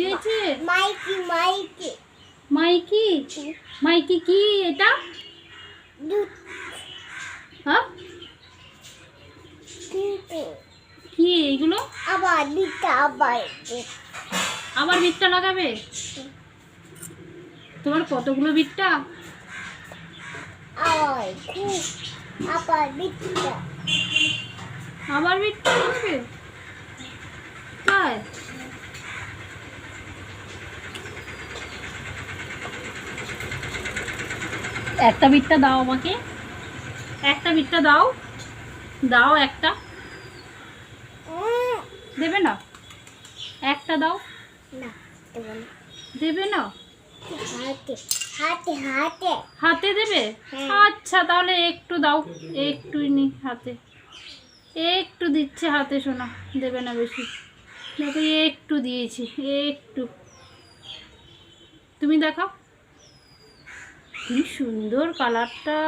কি হয়েছে মাইকি মাইকি। মাইকি? মাইকি কি এটা? হ্যাঁ? কি এগুলো আবার দিতে আবার। আবার বিটটা লাগাবে? তোমার কতগুলো বিটটা? আবার আবার দিতে আবার বিটটা লাগাবে? তাই? একটা বিটটা দাও আমাকে। একটা বিটটা দাও। দাও একটা। দেবে না? একটা দাও। না দেবে না। হাতে হাতে হাতে। দেবে? হ্যাঁ। আচ্ছা তাহলে একটু দাও। একটুই নি হাতে। একটু দিচ্ছে হাতে শোনা দেবে না বেশি। দেখো একটু দিয়েছি। একটু। তুমি দেখাও। কি সুন্দর কালারটা